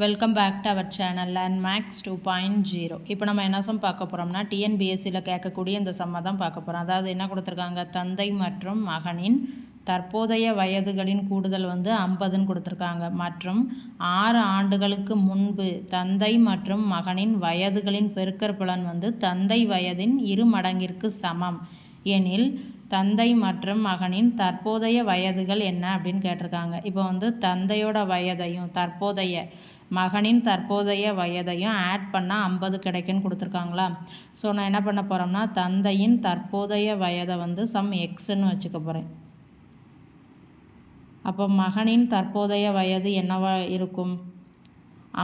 Welcome back to our channel land max two point zero இப்போ நம்ம என்ன some பார்க்க போகிறோம்னா டிஎன்பிஎஸ்சியில் கேட்கக்கூடிய இந்த சம்மை தான் பார்க்க போகிறோம் அதாவது என்ன கொடுத்துருக்காங்க? தந்தை மற்றும் மகனின் தற்போதைய வயதுகளின் கூடுதல் வந்து ஐம்பதுன்னு கொடுத்துருக்காங்க. மற்றும் ஆறு ஆண்டுகளுக்கு முன்பு தந்தை மற்றும் மகனின் வயதுகளின் பெருக்கற்பலன் வந்து தந்தை வயதின் இரு மடங்கிற்கு சமம். எனில் தந்தை மற்றும் மகனின் தற்போதைய வயதுகள் என்ன அப்படின்னு கேட்டிருக்காங்க. இப்போ வந்து தந்தையோட வயதையும் தற்போதைய மகனின் தற்போதைய வயதையும் ஆட் பண்ணால் ஐம்பது கிடைக்குன்னு கொடுத்துருக்காங்களா. ஸோ நான் என்ன பண்ண போகிறோம்னா தந்தையின் தற்போதைய வயதை வந்து சம் எக்ஸுன்னு வச்சுக்க போகிறேன் அப்போ மகனின் தற்போதைய வயது என்னவா இருக்கும்?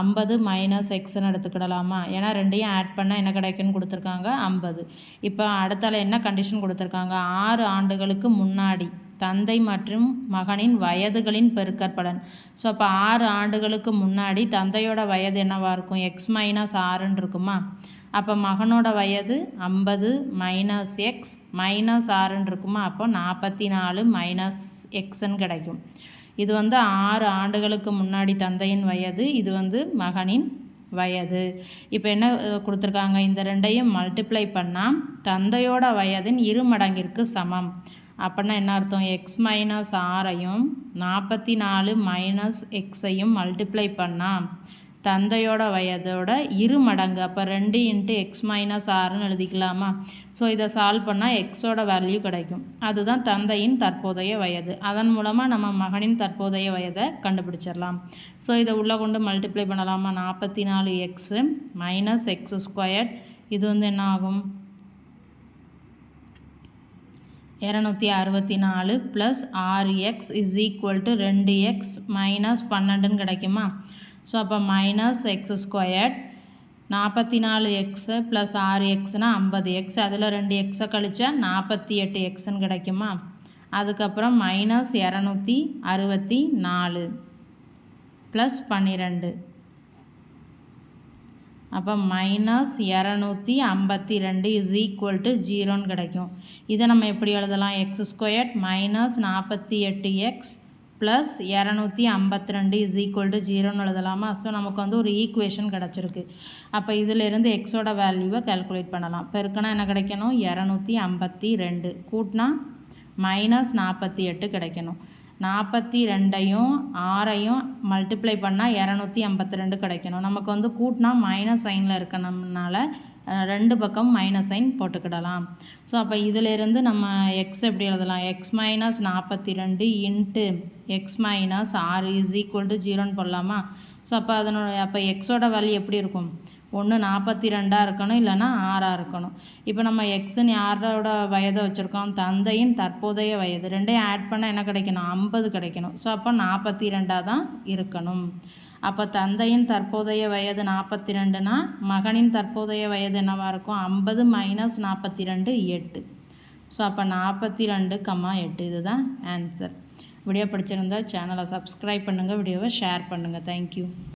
ஐம்பது மைனஸ் எக்ஸ்னு எடுத்துக்கிடலாமா? ஏன்னா ரெண்டையும் ஆட் பண்ணால் என்ன கிடைக்குன்னு கொடுத்துருக்காங்க? ஐம்பது. இப்போ அடுத்தால என்ன கண்டிஷன் கொடுத்துருக்காங்க? ஆறு ஆண்டுகளுக்கு முன்னாடி தந்தை மற்றும் மகனின் வயதுகளின் பெருக்கற்பலன். ஸோ அப்போ ஆறு ஆண்டுகளுக்கு முன்னாடி தந்தையோட வயது என்னவாக இருக்கும்? எக்ஸ் மைனஸ் ஆறுன்னு இருக்குமா? அப்போ மகனோட வயது ஐம்பது மைனஸ் எக்ஸ் மைனஸ் ஆறுன்னு இருக்குமா? அப்போ நாற்பத்தி நாலு மைனஸ் எக்ஸ்ன்னு கிடைக்கும். இது வந்து ஆறு ஆண்டுகளுக்கு முன்னாடி தந்தையின் வயது இது வந்து மகனின் வயது. இப்போ என்ன கொடுத்துருக்காங்க? இந்த ரெண்டையும் மல்டிப்ளை பண்ணால் தந்தையோட வயதின் இரு மடங்கிற்கு சமம். அப்படின்னா என்ன அர்த்தம்? எக்ஸ் மைனஸ் ஆறையும் நாற்பத்தி நாலு மைனஸ் எக்ஸையும் மல்டிப்ளை பண்ணால் தந்தையோட வயதோட இரு மடங்கு. அப்போ ரெண்டு இன்ட்டு எக்ஸ் மைனஸ் ஆறுன்னு எழுதிக்கலாமா? ஸோ இதை சால்வ் பண்ணால் எக்ஸோட வேல்யூ கிடைக்கும். அதுதான் தந்தையின் தற்போதைய வயது. அதன் மூலமாக நம்ம மகனின் தற்போதைய வயதை கண்டுபிடிச்சிடலாம். ஸோ இதை உள்ளே கொண்டு மல்டிப்ளை பண்ணலாமா? நாற்பத்தி நாலு எக்ஸு மைனஸ் எக்ஸ் ஸ்கொயர்ட் இது வந்து என்ன ஆகும்? இரநூத்தி அறுபத்தி நாலு ப்ளஸ் ஆறு எக்ஸ் இஸ் ஈக்குவல் டு ரெண்டு எக்ஸ் மைனஸ் பன்னெண்டுன்னு கிடைக்குமா? ஸோ அப்போ மைனஸ் எக்ஸ் ஸ்கொயர்ட் நாற்பத்தி நாலு எக்ஸு ப்ளஸ் ஆறு எக்ஸ்னால் ஐம்பது எக்ஸ் அதில் ரெண்டு எக்ஸை கழிச்சா நாற்பத்தி எட்டு எக்ஸ்ன்னு கிடைக்குமா? அதுக்கப்புறம் மைனஸ் இரநூத்தி அறுபத்தி நாலு ப்ளஸ் பன்னிரெண்டு. அப்போ மைனஸ் இரநூத்தி ஐம்பத்தி ரெண்டு இஸ் ஈக்குவல் டு ஜீரோன்னு கிடைக்கும். இதை நம்ம எப்படி எழுதலாம்? எக்ஸ் ஸ்கொயர் மைனஸ் நாற்பத்தி எட்டு எக்ஸ் ப்ளஸ் இரநூத்தி ஐம்பத்தி ரெண்டு இஸ் ஈக்குவல் டு ஜீரோன்னு எழுதலாமா? ஸோ நமக்கு வந்து ஒரு ஈக்குவேஷன் கிடச்சிருக்கு. அப்போ இதிலிருந்து எக்ஸோட வேல்யூவை கேல்குலேட் பண்ணலாம். பெருக்கனா என்ன கிடைக்கணும்? இரநூத்தி ஐம்பத்தி ரெண்டு கூட்டினா மைனஸ் நாற்பத்தி எட்டு கிடைக்கணும். நாற்பத்தி ரெண்டையும் ஆறையும் மல்டிப்ளை பண்ணால் இரநூத்தி ஐம்பத்தி ரெண்டு கிடைக்கணும். நமக்கு வந்து கூட்டினா மைனஸ் சைனில் இருக்கணும்னால ரெண்டு பக்கம் மைனஸ் சைன் போட்டுக்கிடலாம். ஸோ அப்போ இதிலிருந்து நம்ம எக்ஸ் எப்படி எழுதலாம்? எக்ஸ் மைனஸ் நாற்பத்தி ரெண்டு இன்ட்டு எக்ஸ் மைனஸ் ஆறு இஸ் ஈக்குவல் டு ஜீரோன்னு போடலாமா? ஸோ அப்போ அதனோட அப்போ எக்ஸோட வேல்யூ எப்படி இருக்கும்? ஒன்று நாற்பத்தி ரெண்டாக இருக்கணும் இல்லைனா ஆறாக இருக்கணும். இப்போ நம்ம எக்ஸுன்னு யாரோட வயதை வச்சுருக்கோம்? தந்தையின் தற்போதைய வயது. ரெண்டையும் ஆட் பண்ணால் என்ன கிடைக்கணும்? ஐம்பது கிடைக்கணும். ஸோ அப்போ நாற்பத்தி ரெண்டாக தான் இருக்கணும். அப்போ தந்தையின் தற்போதைய வயது நாற்பத்தி ரெண்டுனா மகனின் தற்போதைய வயது என்னவாக இருக்கும்? ஐம்பது மைனஸ் நாற்பத்தி ரெண்டு எட்டு. ஸோ அப்போ நாற்பத்தி ரெண்டு கம்மா எட்டு. இதுதான் ஆன்சர் வீடியோ பிடிச்சிருந்தா சேனலை சப்ஸ்கிரைப் பண்ணுங்கள் வீடியோவை ஷேர் பண்ணுங்கள் தேங்க்யூ